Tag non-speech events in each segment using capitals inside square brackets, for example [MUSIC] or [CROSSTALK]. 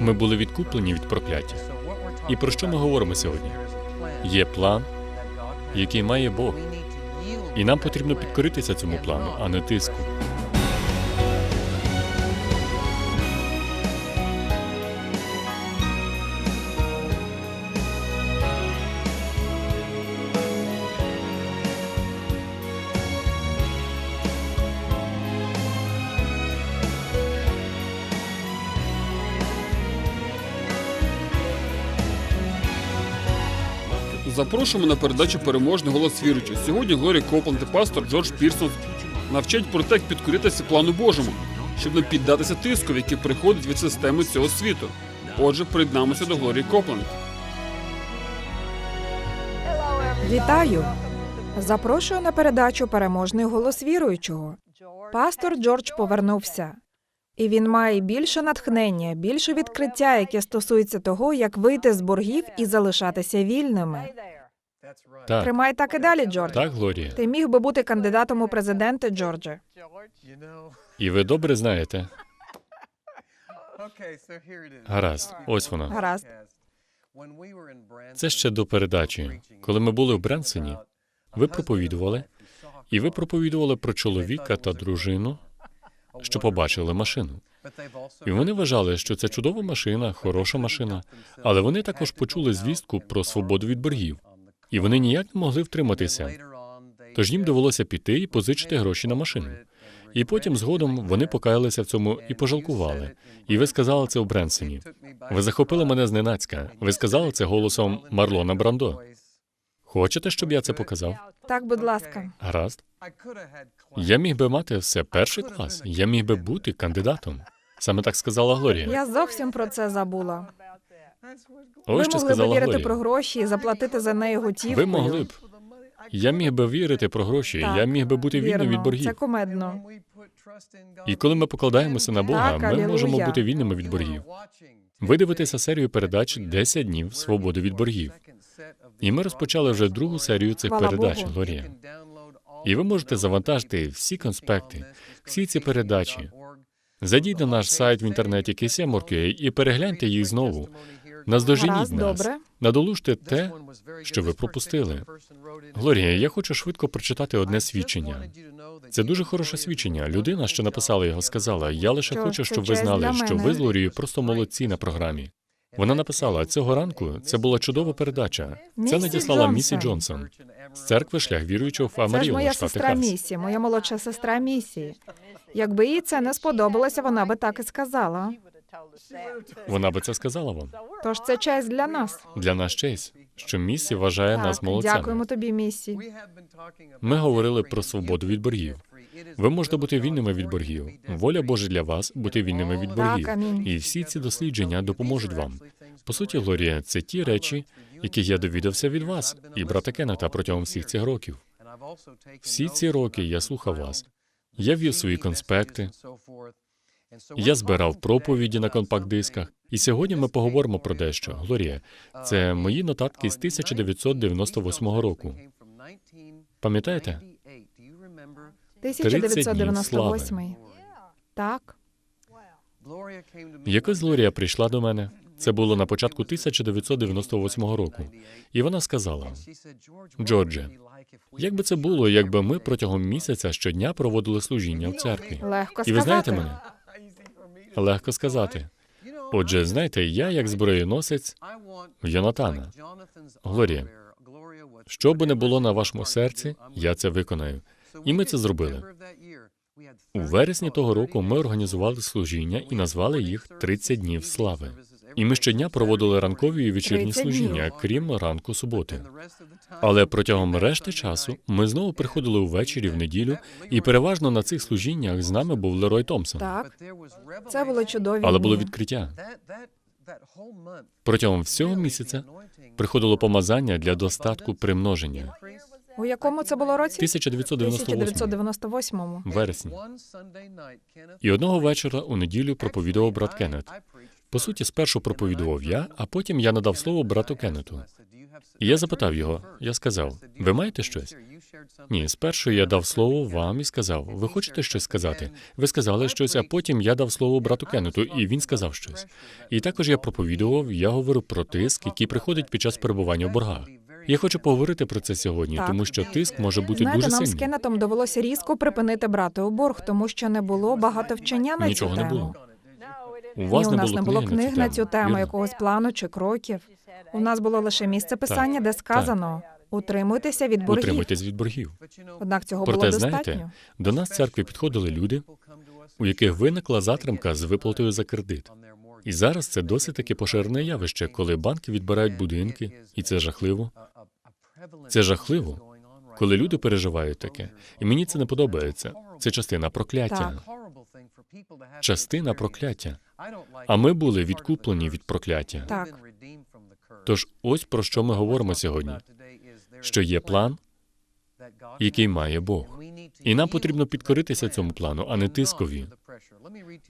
Ми були відкуплені від прокляття. І про що ми говоримо сьогодні? Є план, який має Бог, і нам потрібно підкоритися цьому плану, а не тиску. Запрошуємо на передачу переможний голос віруючий. Сьогодні Глорія Копланд і пастор Джордж Пірсон навчать про те, як підкоритися плану Божому, щоб не піддатися тиску, який приходить від системи цього світу. Отже, приєднамося до Глорії Копланд. Вітаю! Запрошую на передачу Переможний голос віруючого. Пастор Джордж повернувся. І він має більше натхнення, більше відкриття, яке стосується того, як вийти з боргів і залишатися вільними. Так, Тримай так і далі, Джордж. так, Глорія. Ти міг би бути кандидатом у президенти, Джордже. І ви добре знаєте. [LAUGHS] Гаразд, ось воно. Гаразд. Це ще до передачі. Коли ми були в Бренсені, ви проповідували, і ви проповідували про чоловіка та дружину, [LAUGHS] що побачили машину. І вони вважали, що це чудова машина, хороша машина, але вони також почули звістку про свободу від боргів, і вони ніяк не могли втриматися. Тож їм довелося піти і позичити гроші на машину. І потім згодом вони покаялися в цьому і пожалкували. І ви сказали це у Бренсені. Ви захопили мене зненацька. Ви сказали це голосом Марлона Брандо. Хочете, щоб я це показав? Так, будь ласка. Гаразд. Я міг би мати все перший клас. Я міг би бути кандидатом. Саме так сказала Глорія. Я зовсім про це забула. Ось Ви що могли б вірити про гроші і заплатити за неї готівкою. Ви могли б. Я міг би вірити про гроші. Так, Я міг би бути вільним від боргів. Це кумедно. І коли ми покладаємося на Бога, Так, ми алілуя. можемо бути вільними від боргів. Ви дивитеся серію передач «10 днів свободи від боргів. І ми розпочали вже другу серію цих Хвала передач, Богу. Глорія. І ви можете завантажити всі конспекти, всі ці передачі. Зайдіть на наш сайт в інтернеті KCM.org.ua і перегляньте їх знову. Наздоженіть нас. добре. Надолужте те, що ви пропустили. Глорія, я хочу швидко прочитати одне свідчення. Це дуже хороше свідчення. Людина, що написала його, сказала: Я лише хочу, щоб ви знали, що ви з Глорією просто молодці на програмі. Вона написала цього ранку. Це була чудова передача. Це надіслала Місі Джонсон. З церкви шлях віруючого в Це моя штат сестра Техас. Місі, моя молодша сестра Місі. Якби їй це не сподобалося, вона би так і сказала. Вона би це сказала вам. Тож це честь для нас. Для нас честь, що Місі вважає нас Так, молодцями. дякуємо тобі, Місі. Ми говорили про свободу від боргів. Ви можете бути вільними від боргів. Воля Божа для вас бути вільними від боргів. Так. І всі ці дослідження допоможуть вам. По суті, Глорія, це ті речі, які я довідався від вас і брата Кеннета протягом всіх цих років. Всі ці роки я слухав вас. Я вів свої конспекти, я збирав проповіді на компакт-дисках. І сьогодні ми поговоримо про дещо. Глорія, це мої нотатки з 1998 року. Пам'ятаєте? 1998. Так. Якось Глорія прийшла до мене. Це було на початку 1998 року. І вона сказала: Джордже, як би це було, якби ми протягом місяця щодня проводили служіння в церкві? Легко І ви знаєте мене? Легко сказати. Отже, знаєте, я як зброєносець Йонатана. Глорія, що би не було на вашому серці, я це виконаю. І ми це зробили. У вересні того року ми організували служіння і назвали їх «30 днів слави. І ми щодня проводили ранкові і вечірні служіння, крім ранку суботи. Але протягом решти часу ми знову приходили увечері в неділю, і переважно на цих служіннях з нами був Лерой Томпсон. Так. Це були чудові. Але було відкриття. Протягом всього місяця приходило помазання для достатку примноження. У якому це було році? 1998 1998-му. вересні. І одного вечора у неділю проповідував брат Кеннет. По суті, спершу проповідував я, а потім я надав слово брату Кеннету. І я запитав його, я сказав, ви маєте щось? Ні, спершу я дав слово вам і сказав, ви хочете щось сказати? Ви сказали щось, а потім я дав слово брату Кеннету, і він сказав щось. І також я проповідував, я говорив про тиск, який приходить під час перебування в боргах. Я хочу поговорити про це сьогодні, Так. тому що тиск може бути Знаєте, дуже нам з. Кеннетом довелося різко припинити брати у борг, тому що не було багато вчення на Нічого цю не було. У Ні, вас у не нас не було книг на цю тему, вірно? якогось плану чи кроків. У нас було лише місце писання, де сказано утримуйтеся від боргів. Утримуйтесь від боргів. Однак цього Проте, було знаєте, достатньо. До нас в церкві підходили люди, у яких виникла затримка з виплатою за кредит. І зараз це досить таки поширене явище, коли банки відбирають будинки, і це жахливо. Це жахливо, коли люди переживають таке. І мені це не подобається. Це частина прокляття. Частина прокляття. А ми були відкуплені від прокляття. Так. Тож ось про що ми говоримо сьогодні: що є план, який має Бог. І нам потрібно підкоритися цьому плану, а не тискові.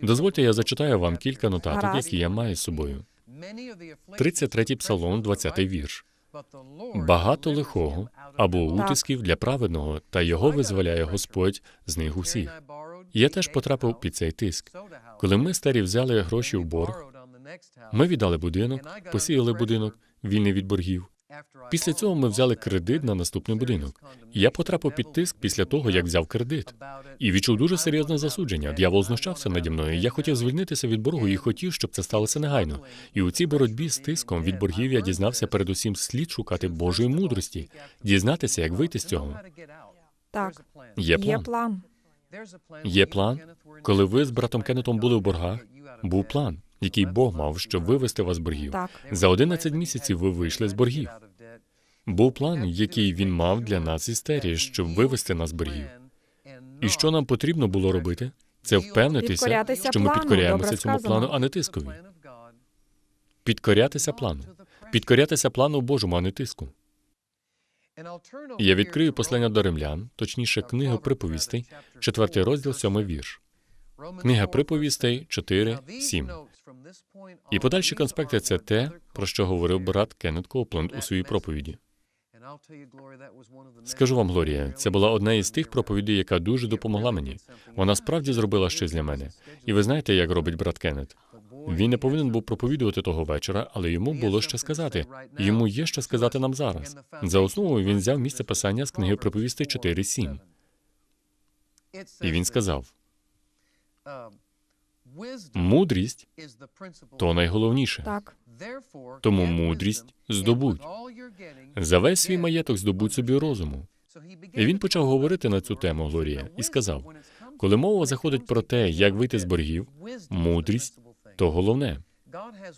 Дозвольте, я зачитаю вам кілька нотаток, які я маю з собою. 33-й псалом, 20-й вірш. Багато лихого або утисків для праведного, та його визволяє Господь з них усіх. Я теж потрапив під цей тиск. Коли ми старі взяли гроші в борг, ми віддали будинок, посіяли будинок, вільний від боргів. Після цього ми взяли кредит на наступний будинок. І я потрапив під тиск після того, як взяв кредит. І відчув дуже серйозне засудження. Д'явол знущався наді мною. Я хотів звільнитися від боргу і хотів, щоб це сталося негайно. І у цій боротьбі з тиском від боргів я дізнався передусім слід шукати Божої мудрості, дізнатися, як вийти з цього. Так, Є є план. Є план. Коли ви з братом Кеннетом були в боргах, був план, який Бог мав, щоб вивести вас з боргів. Так. За 11 місяців ви вийшли з боргів. Був план, який він мав для нас із Терії, щоб вивести нас з боргів. І що нам потрібно було робити? Це впевнитися, що ми підкоряємося цьому плану, а не тискові. Підкорятися плану. Підкорятися плану Божому, а не тиску. Я відкрию послання до римлян, точніше, книгу приповістей, четвертий розділ, сьомий вірш. Книга приповістей 4, 7. І подальші конспекти це те, про що говорив брат Кеннет Копленд у своїй проповіді. Скажу вам, Глорія, це була одна із тих проповідей, яка дуже допомогла мені. Вона справді зробила щось для мене. І ви знаєте, як робить брат Кеннет? Він не повинен був проповідувати того вечора, але йому було що сказати. Йому є що сказати нам зараз. За основу він взяв місце писання з книги приповістей 4.7. І він сказав: мудрість то найголовніше. Так. Тому мудрість здобудь. За весь свій маєток здобудь собі розуму. І він почав говорити на цю тему, Глорія, і сказав: коли мова заходить про те, як вийти з боргів, мудрість то головне.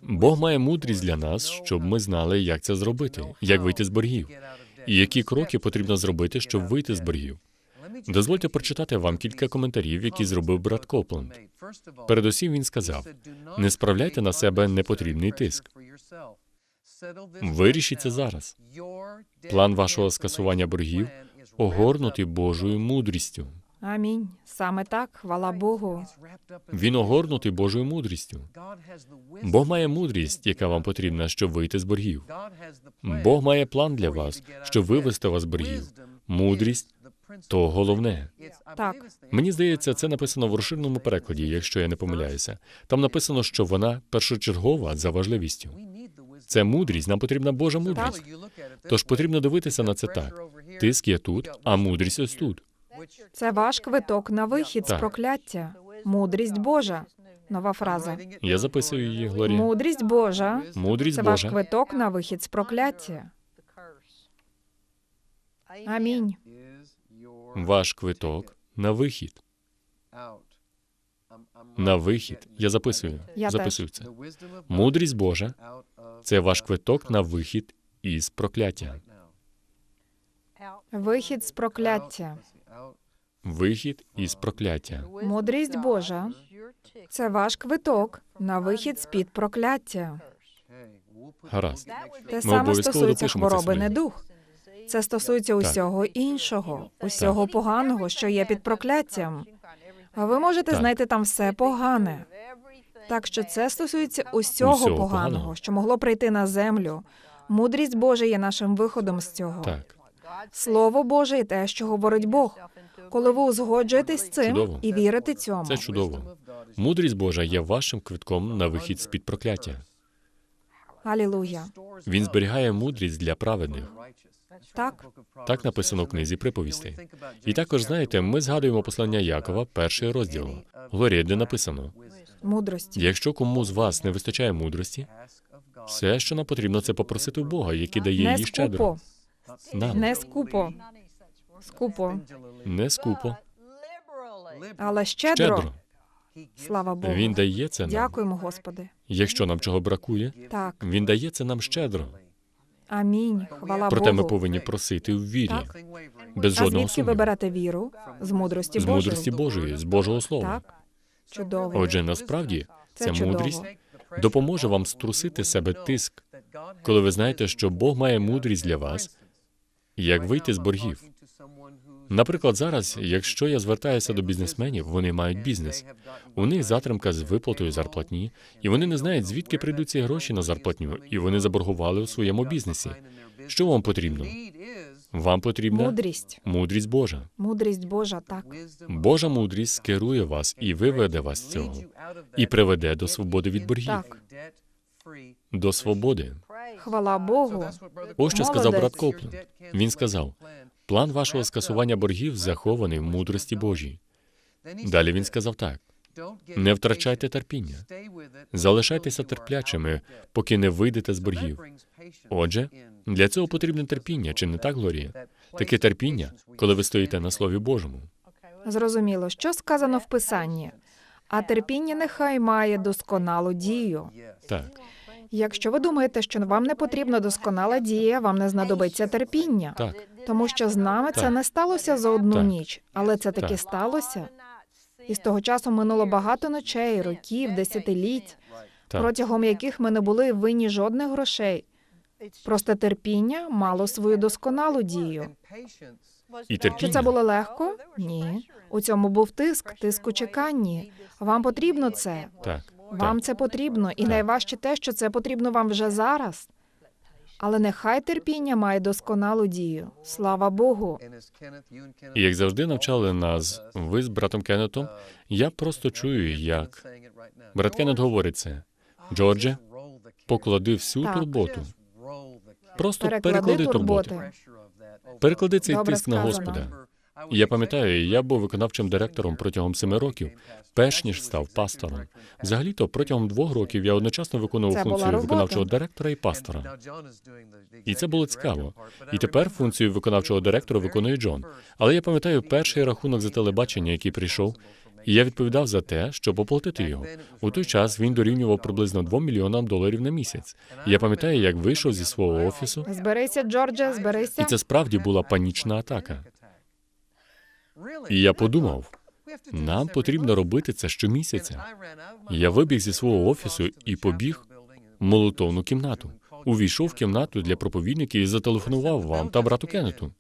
Бог має мудрість для нас, щоб ми знали, як це зробити, як вийти з боргів, і які кроки потрібно зробити, щоб вийти з боргів. Дозвольте прочитати вам кілька коментарів, які зробив брат Копленд. Передусім він сказав: не справляйте на себе непотрібний тиск. Вирішіть зараз. План вашого скасування боргів огорнутий Божою мудрістю. Амінь. Саме так, хвала Богу. Він огорнутий Божою мудрістю. Бог має мудрість, яка вам потрібна, щоб вийти з боргів. Бог має план для вас, щоб вивести вас з боргів. Мудрість то головне. Так. Мені здається, це написано в розширеному перекладі, якщо я не помиляюся. Там написано, що вона першочергова за важливістю. Це мудрість, нам потрібна Божа мудрість. Тож потрібно дивитися на це так. Тиск є тут, а мудрість ось тут. Це ваш квиток на вихід з Так. прокляття. Мудрість Божа. Нова фраза. Я записую її, Глорія. Мудрість Божа. Мудрість Це ваш Божа. квиток на вихід з прокляття. Амінь. Ваш квиток на вихід. На вихід. Я записую. Я Записую це. Мудрість Божа це ваш квиток на вихід із прокляття. Вихід з прокляття. Вихід із прокляття. Мудрість Божа. Це ваш квиток на вихід з під прокляття. Гаразд. Те Ми саме стосується хвороби собі. недух. Це стосується усього іншого, усього поганого, що є під прокляттям. А ви можете Так. знайти там все погане. Так що це стосується усього Усього поганого, поганого. що могло прийти на землю. Мудрість Божа є нашим виходом з цього. Так, Слово Боже і те, що говорить Бог. Коли ви узгоджуєтесь з цим Чудово. і вірите цьому, це чудово. Мудрість Божа є вашим квитком на вихід з під прокляття. Алілуя. Він зберігає мудрість для праведних. Так, Так написано в книзі приповістей. І також знаєте, ми згадуємо послання Якова, перший розділ. Глорія, де написано: мудрості. якщо кому з вас не вистачає мудрості, все, що нам потрібно, це попросити у Бога, який дає Не її щедро. Нам не скупо, скупо, не скупо, але щедро. щедро. Слава Богу. Він дає це нам. Дякуємо, Господи. Якщо нам чого бракує, Так, він дає це нам щедро. амінь. Хвала Проте ми повинні просити в вірі, Так. без А жодного звідки ви сумніву, берете віру? З мудрості з Божої. мудрості Божої, з Божого Слова. Так, чудово. Отже, насправді Це ця чудово. мудрість допоможе вам струсити з себе тиск, коли ви знаєте, що Бог має мудрість для вас, як вийти з боргів. Наприклад, зараз, якщо я звертаюся до бізнесменів, вони мають бізнес. У них затримка з виплатою зарплатні, і вони не знають, звідки прийдуть ці гроші на зарплатню, і вони заборгували у своєму бізнесі. Що вам потрібно? Вам потрібна Мудрість. мудрість Божа. Мудрість Божа, так. Божа мудрість скерує вас і виведе вас з цього, і приведе до свободи від боргів, Так. до свободи. Хвала Богу. Ось що сказав брат Молодець. Коплен. Він сказав: план вашого скасування боргів захований в мудрості Божій. Далі він сказав так: не втрачайте терпіння, залишайтеся терплячими, поки не вийдете з боргів. Отже, для цього потрібне терпіння, чи не так, Глорія? Таке терпіння, коли ви стоїте на слові Божому. Зрозуміло, що сказано в Писанні. А терпіння нехай має досконалу дію. Так, Якщо ви думаєте, що вам не потрібна досконала дія, вам не знадобиться терпіння. так, Тому що з нами це Так. не сталося за одну Так. ніч, але це таки Так. сталося. І з того часу минуло багато ночей, років, десятиліть, так. протягом яких ми не були винні жодних грошей. Просто терпіння мало свою досконалу дію. І Чи терпіння. це було легко? Ні. У цьому був тиск, тиск у чеканні. Вам потрібно це. Так, Вам це потрібно, і найважче те, що це потрібно вам вже зараз. Але нехай терпіння має досконалу дію. Слава Богу. І як завжди навчали нас, ви з братом Кеннетом, я просто чую, як брат Кеннет говорить це. Джордже, поклади всю Так. турботу. Просто Переклади переклади турботи. турботи. Переклади цей Добре тиск на. Господа. І Я пам'ятаю, я був виконавчим директором протягом семи років, перш ніж став пастором. Взагалі-то протягом двох років я одночасно виконував функцію виконавчого директора і пастора. І це було цікаво. І тепер функцію виконавчого директора виконує Джон. Але я пам'ятаю перший рахунок за телебачення, який прийшов, і я відповідав за те, щоб оплатити його. У той час він дорівнював приблизно 2 мільйонам доларів на місяць. І я пам'ятаю, як вийшов зі свого офісу, Зберися, Джордже, зберися. і це справді була панічна атака. І я подумав, нам потрібно робити це щомісяця. Я вибіг зі свого офісу і побіг в молотовну кімнату. Увійшов в кімнату для проповідників і зателефонував вам та брату Кеннету.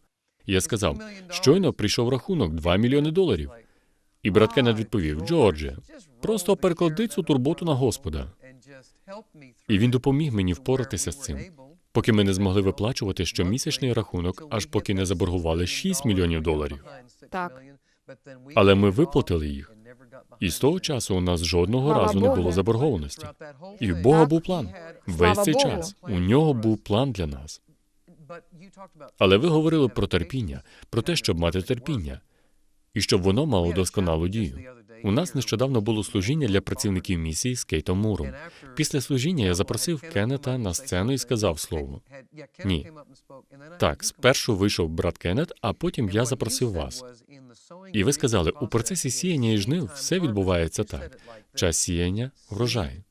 Я сказав, щойно прийшов рахунок 2 мільйони доларів. І брат Кеннет відповів: Джордже, просто переклади цю турботу на Господа. І він допоміг мені впоратися з цим, поки ми не змогли виплачувати щомісячний рахунок, аж поки не заборгували 6 мільйонів доларів. Так. Але ми виплатили їх. І з того часу у нас жодного Слава разу не було заборгованості. І в Бога Так. був план. Весь Слава цей Богу. час у нього був план для нас. Але ви говорили про терпіння, про те, щоб мати терпіння, і щоб воно мало досконалу дію. У нас нещодавно було служіння для працівників місії з Кейтом Муром. Після служіння я запросив Кеннета на сцену і сказав слово. Ні. Так, спершу вийшов брат Кеннет, а потім я запросив вас. І ви сказали, у процесі сіяння і жнив все відбувається так: час сіяння, врожай.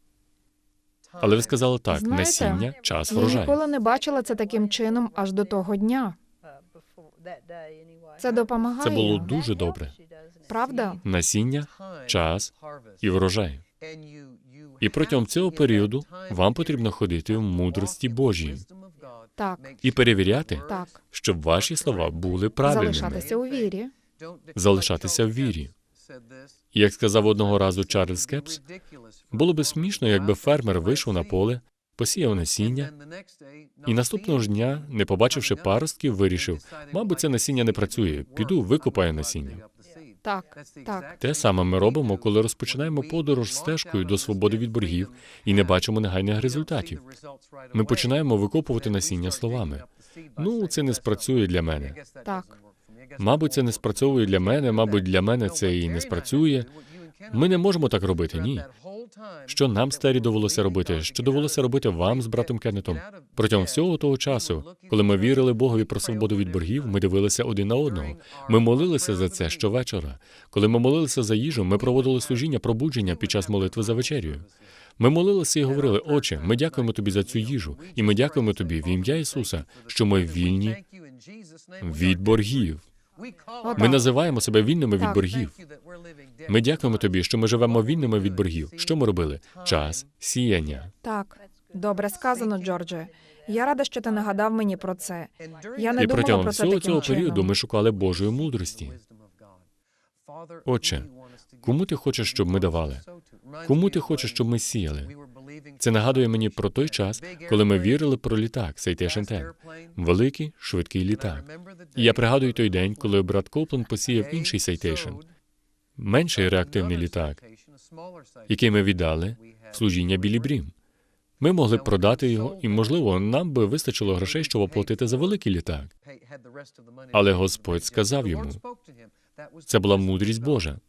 Але ви сказали так: Знаєте, насіння, час Я врожай. ніколи не бачила це таким чином аж до того дня. Це допомагає. Це було дуже добре. Правда? Насіння, час і врожай. І протягом цього періоду вам потрібно ходити в мудрості Божій Так, і перевіряти, так. щоб ваші слова були правильними, Залишатися у вірі. залишатися в вірі. Як сказав одного разу Чарльз Кепс, було би смішно, якби фермер вийшов на поле посіяв насіння, і наступного ж дня, не побачивши паростків, вирішив, мабуть, це насіння не працює. Піду викопаю насіння. Так, так. Те саме ми робимо, коли розпочинаємо подорож стежкою до свободи від боргів і не бачимо негайних результатів. Ми починаємо викопувати насіння словами. Ну, це не спрацює для мене. Так. Мабуть, це не спрацьовує для мене, мабуть, для мене це і не спрацює. Ми не можемо так робити, ні. Що нам старі довелося робити? Що довелося робити вам з братом Кеннетом? Протягом всього того часу, коли ми вірили Богові про свободу від боргів, ми дивилися один на одного. Ми молилися за це щовечора. Коли ми молилися за їжу, ми проводили служіння пробудження під час молитви за вечерю. Ми молилися і говорили, Отче, ми дякуємо тобі за цю їжу, і ми дякуємо тобі в ім'я Ісуса, що ми вільні від боргів. Ми називаємо себе вільними від боргів. Ми дякуємо тобі, що ми живемо вільними від боргів. Що ми робили? Час сіяння. Так. Добре сказано, Джордже. Я рада, що ти нагадав мені про це. Я не І думала протягом про це всього таким цього періоду ми шукали Божої мудрості. Отче, кому ти хочеш, щоб ми давали? Кому ти хочеш, щоб ми сіяли? Це нагадує мені про той час, коли ми вірили про літак 10. великий швидкий літак. І я пригадую той день, коли брат Копленд посіяв інший Citation, менший реактивний літак, який ми віддали в служіння Білі Брім. Ми могли б продати його, і, можливо, нам би вистачило грошей, щоб оплатити за великий літак. Але Господь сказав йому, Це була мудрість Божа.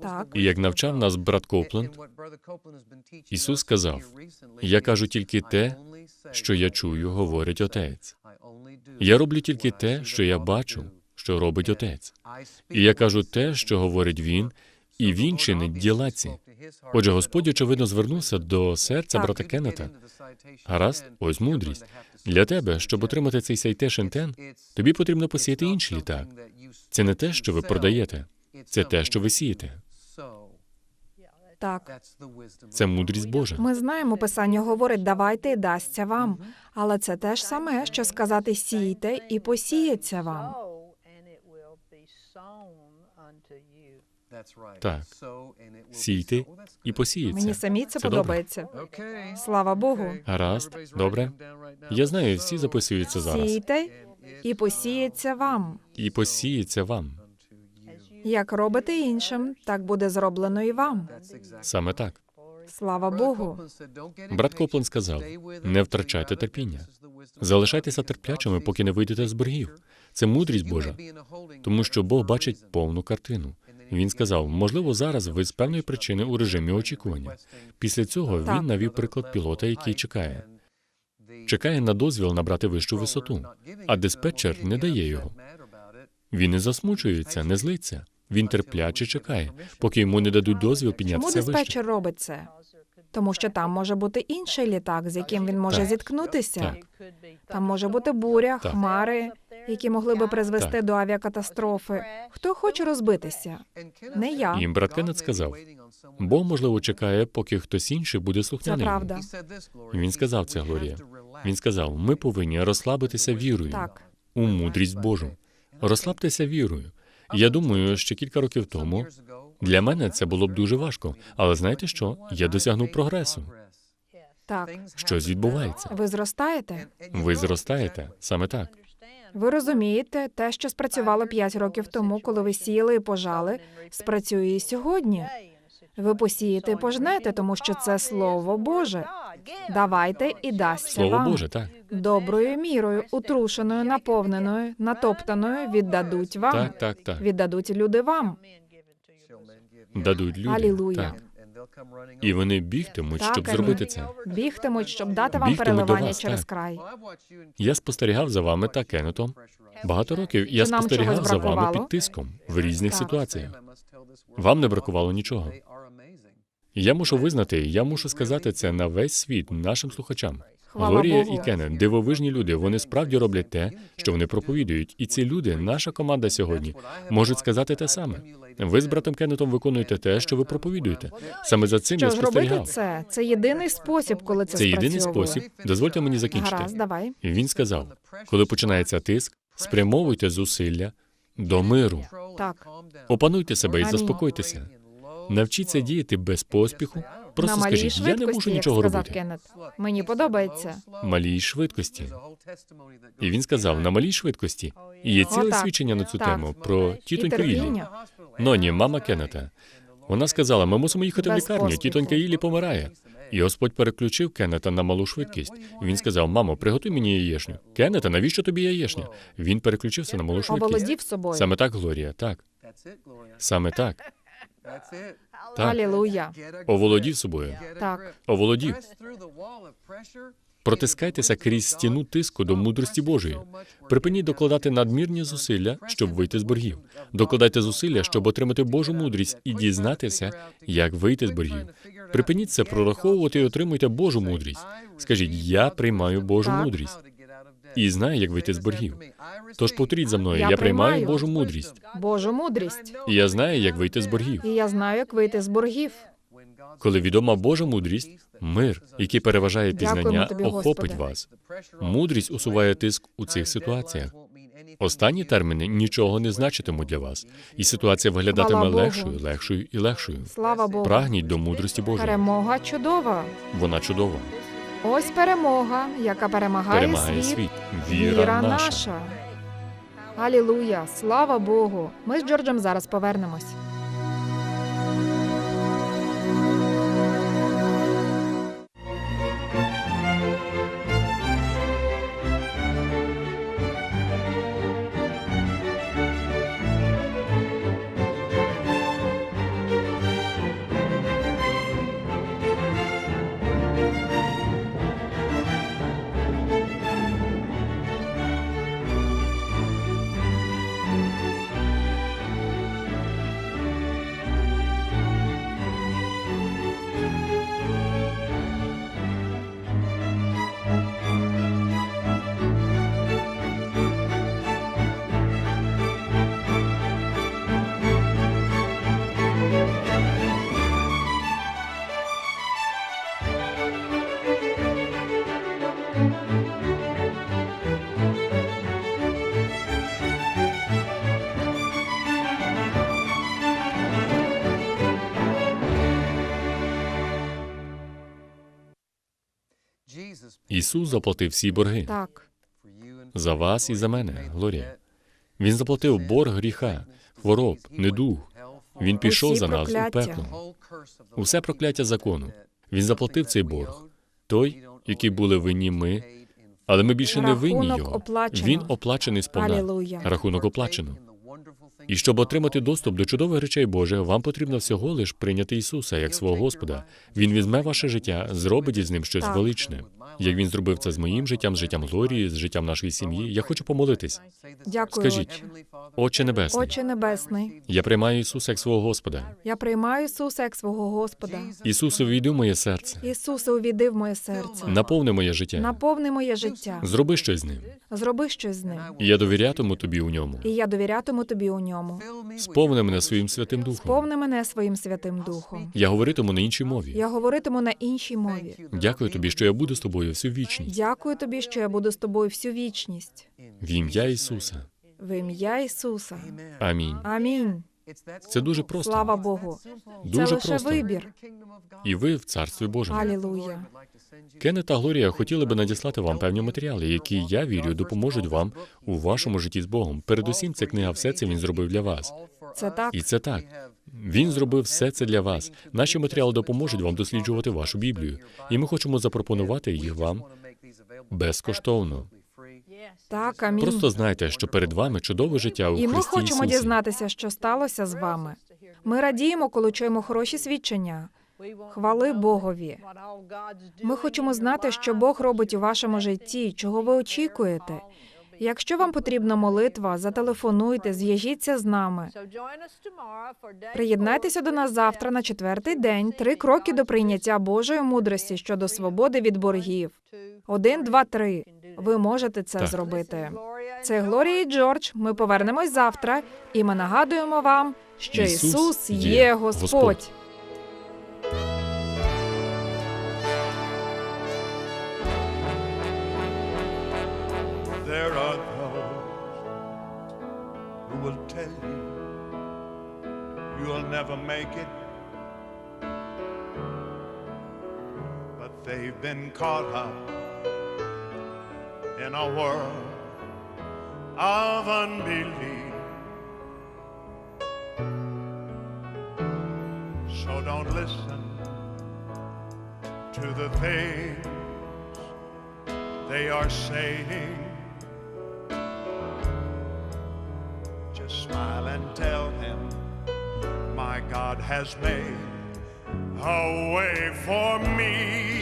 Так. І як навчав нас брат Копленд, Ісус сказав: я кажу тільки те, що я чую, говорить Отець. Я роблю тільки те, що я бачу, що робить Отець. І я кажу те, що говорить Він, і Він чинить діла ці. Отже, Господь, очевидно, звернувся до серця брата Кеннета. Гаразд, ось мудрість. Для тебе, щоб отримати цей Citation 10, тобі потрібно посіяти інший літак. Це не те, що ви продаєте, це те, що ви сієте. Так. Це мудрість Божа. Ми знаємо, писання говорить, давайте і дасться вам. Але це те ж саме, що сказати сійте і посіється вам. Так. Сійте і посіється. Мені самі це Це добре. подобається. Слава Богу. Гаразд, добре. Я знаю, всі записуються зараз. Сійте і посіється вам. І посіється вам. Як робите іншим, так буде зроблено і вам. Саме так. Слава Богу. Брат Коплен сказав: не втрачайте терпіння. Залишайтеся терплячими, поки не вийдете з боргів. Це мудрість Божа, тому що Бог бачить повну картину. Він сказав: можливо, зараз ви з певної причини у режимі очікування. Після цього Так. він навів приклад пілота, який чекає. Чекає на дозвіл набрати вищу висоту, а диспетчер не дає його. Він не засмучується, не злиться. Він терпляче чекає, поки йому не дадуть дозвіл Чому піднятися вище. диспетчер робить це? Тому що там може бути інший літак, з яким він може Так. зіткнутися. Так. Там може бути буря, Так. хмари, які могли би призвести Так. до авіакатастрофи. Хто хоче розбитися? Не я. І брат Кеннет сказав, Бог, можливо, чекає, поки хтось інший буде Це правда. І він сказав це, Глорія. Він сказав: ми повинні розслабитися вірою Так. у мудрість Божу. Розслабтеся вірою. Я думаю, що кілька років тому для мене це було б дуже важко. Але знаєте що? Я досягнув прогресу. Так. Щось відбувається. Ви зростаєте? Ви зростаєте саме так. Ви розумієте, те, що спрацювало п'ять років тому, коли ви сіяли і пожали, спрацює і сьогодні. Ви посієте і пожнете, тому що це слово Боже. Давайте і дасться Слово вам. Боже, так. Доброю мірою, утрушеною, наповненою, натоптаною віддадуть вам. Так, так, так. Віддадуть люди вам. Дадуть люди. Алілуя. Так. І вони бігтимуть, Так, щоб амінь. зробити це. Бігтимуть, щоб дати вам Бігтимуть до переливання вас, через так. край. Я спостерігав за вами та Кеннетом. Багато років я Чи нам спостерігав чогось за вами бракувало? під тиском в різних Так. ситуаціях. Вам не бракувало нічого. Я мушу визнати, я мушу сказати це на весь світ нашим слухачам. Глорія і Кеннет – дивовижні люди. Вони справді роблять те, що вони проповідують. І ці люди, наша команда сьогодні, можуть сказати те саме. Ви з братом Кеннетом виконуєте те, що ви проповідуєте. Саме за цим Що я ж робити спостерігав. це? Це єдиний спосіб, коли це Це єдиний спрацьовує. спосіб. Дозвольте мені закінчити. Гаразд, давай. Він сказав: коли починається тиск, спрямовуйте зусилля до миру. Так. Опануйте себе і Амінь. заспокойтеся. Навчіться діяти без поспіху Просто на малій скажіть, я не можу нічого сказав робити. Кеннет. Мені подобається. Малій швидкості. І він сказав на малій швидкості. І є ціле Отак. свідчення на цю Так. тему про тітоньку Іллі. терпіння. Ноні, мама Кеннета. Вона сказала: ми мусимо їхати в Без лікарню. поспіху. Тітонька Іллі помирає. І Господь переключив Кеннета на малу швидкість. Він сказав: Мамо, приготуй мені яєшню. Кеннета, навіщо тобі яєшня? Він переключився на малу швидкість. Оволодів собою. Саме так, Глорія, так. Саме так. Так. Алілуя. Оволодів собою. Так. Оволодів. Протискайтеся крізь стіну тиску до мудрості Божої. Припиніть докладати надмірні зусилля, щоб вийти з боргів. Докладайте зусилля, щоб отримати Божу мудрість і дізнатися, як вийти з боргів. Припиніть це прораховувати і отримуйте Божу мудрість. Скажіть, я приймаю Божу Так. мудрість і знаю, як вийти з боргів. Тож повторіть за мною, Я я приймаю. Божу мудрість, Божу мудрість. і я знаю, як вийти з боргів. І я знаю, як вийти з боргів. Коли відома Божа мудрість, мир, який переважає пізнання, тобі, охопить Господи. вас. Мудрість усуває тиск у цих ситуаціях. Останні терміни нічого не значитимуть для вас, і ситуація виглядатиме Богу. легшою, легшою і легшою. Слава Богу. Прагніть до мудрості Божої. Перемога чудова. Вона чудова. Ось перемога, яка перемагає, Перемагає світ. світ. Віра, наша. наша. Алілуя, слава Богу. Ми з Джорджем зараз повернемось. Ісус заплатив всі борги Так, за вас і за мене, Глорія. Він заплатив борг гріха, хвороб, недуг. Він пішов Усі за нас у прокляття. пекло. Усе прокляття закону. Він заплатив цей борг. Той, який були винні ми, але ми більше не винні Рахунок його. оплачено. Він оплачений сповна. Алілуя. Рахунок оплачено. І щоб отримати доступ до чудових речей Божих, вам потрібно всього лиш прийняти Ісуса як свого Господа. Він візьме ваше життя, зробить із ним щось величне. Як він зробив це з моїм життям, з життям Глорії, з життям нашої сім'ї. Я хочу помолитись. дякую, Скажіть, Отче. Отче Небесний, Отче Небесний, я приймаю Ісуса як свого Господа. я приймаю Ісуса як свого Господа. Ісусе, увійди в моє серце, Ісусе, увійди в моє серце. наповни моє життя, Наповни моє життя. зроби щось з ним. Зроби щось з ним. І я довірятиму тобі у ньому. І я довірятиму тобі у ньому. Сповни мене своїм святим духом. Сповни мене своїм святим духом. Я говоритиму на іншій мові. Я говоритиму на іншій мові. Дякую тобі, що я буду з тобою всю вічність. Дякую тобі, що я буду з тобою всю вічність. В ім'я Ісуса. В ім'я Ісуса. Амінь. Амінь. Це дуже просто. Слава Богу. Дуже Це лише просто. вибір. І ви в царстві Божому. Алілуя. Кеннет та Глорія хотіли би надіслати вам певні матеріали, які я вірю допоможуть вам у вашому житті з Богом. Передусім, ця книга все це він зробив для вас. Це так. І це так. Він зробив все це для вас. Наші матеріали допоможуть вам досліджувати вашу Біблію, і ми хочемо запропонувати їх вам безкоштовно. Так, амінь. Просто знайте, що перед вами чудове життя у І ми хочемо Ісусі. дізнатися, що сталося з вами. Ми радіємо, коли чуємо хороші свідчення. Хвали Богові. Ми хочемо знати, що Бог робить у вашому житті, чого ви очікуєте. Якщо вам потрібна молитва, зателефонуйте, зв'яжіться з нами. Приєднайтеся до нас завтра на четвертий день. Три кроки до прийняття Божої мудрості щодо свободи від боргів. Один, два, три. Ви можете це так. зробити. Це Глорія і Джордж. Ми повернемось завтра, і ми нагадуємо вам, що Ісус, Ісус є Господь. Господь. There are will tell you you'll never make it. But they've been caught up. in a world of unbelief. So don't listen to the things they are saying. Just smile and tell them my God has made a way for me.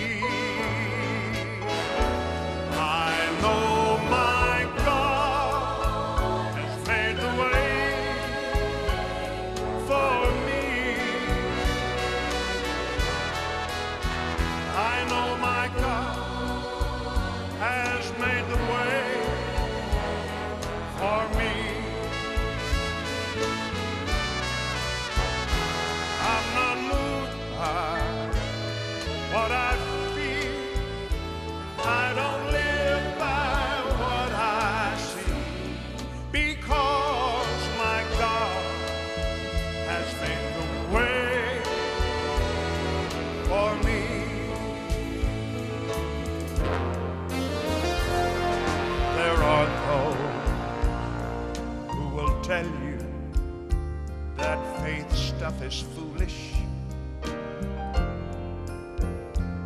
faith stuff is foolish,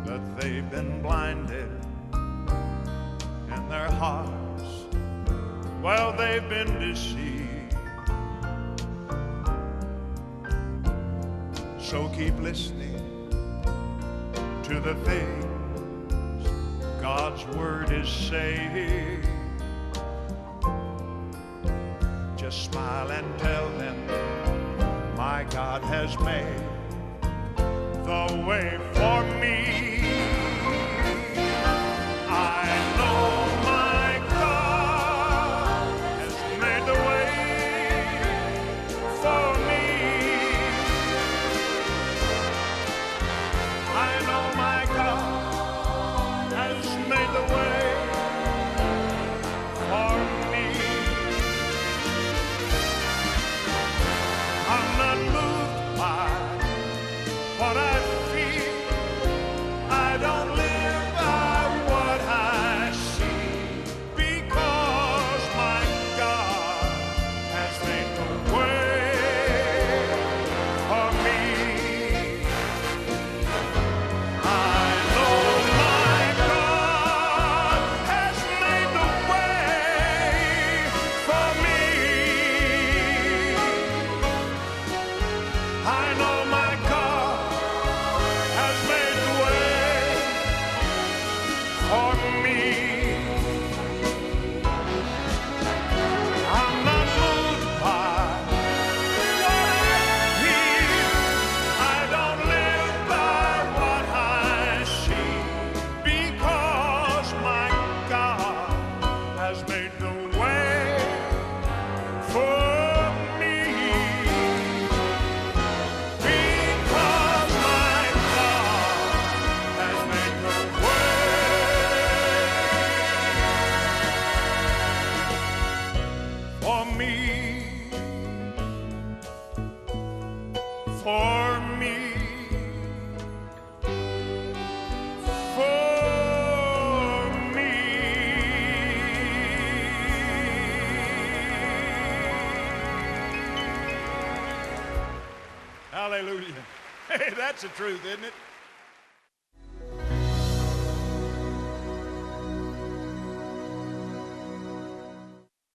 but they've been blinded in their hearts. Well, they've been deceived. So keep listening to the things God's Word is saying. Just smile and tell them my God has made the way for me. That's the truth, isn't it?